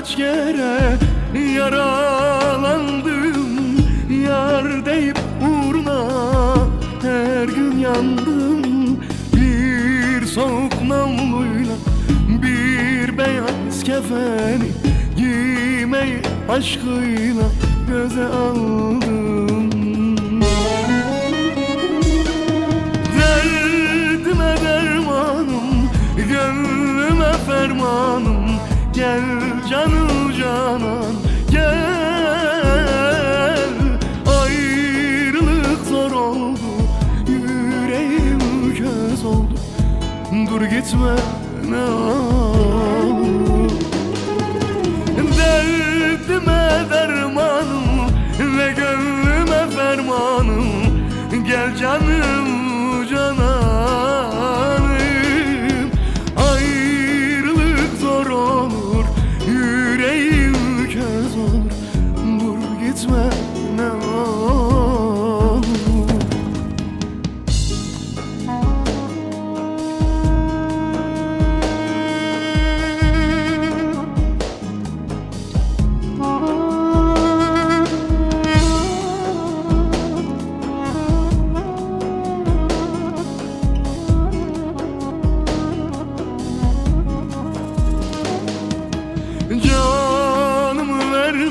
kaç kere yaralandım. Yar deyip uğruna her gün yandım. Bir soğuk namluyla bir beyaz kefeni Giymeyi aşkıyla göze aldım fermanım Gel canım canan, gel. Ayrılık zor oldu, yüreğim köz oldu. Dur gitme ne olur. Derdime dermanım ve gönlüme fermanım. Gel canım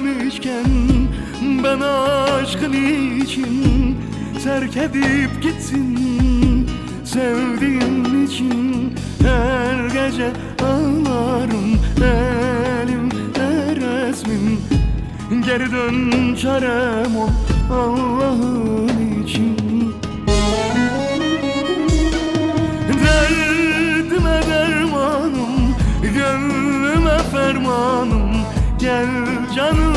Vermişken ben aşkın için terk edip gitsin Sevdiğim için. Her gece ağlarım elimde resmin Geri dön çarem ol Allah'ın için. Derdime dermanım, gönlüme fermanım. Gel canım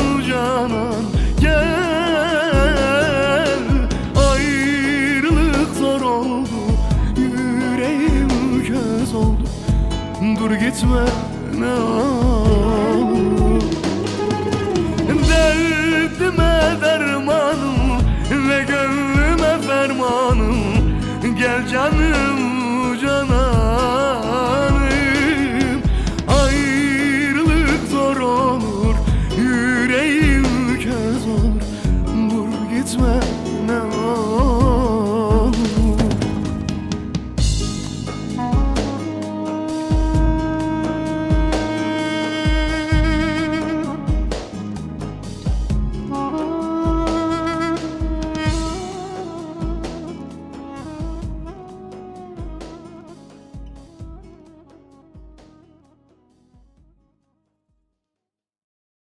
gitme ne olur. Derdime dermanım ve gönlüme fermanım. Gel canım.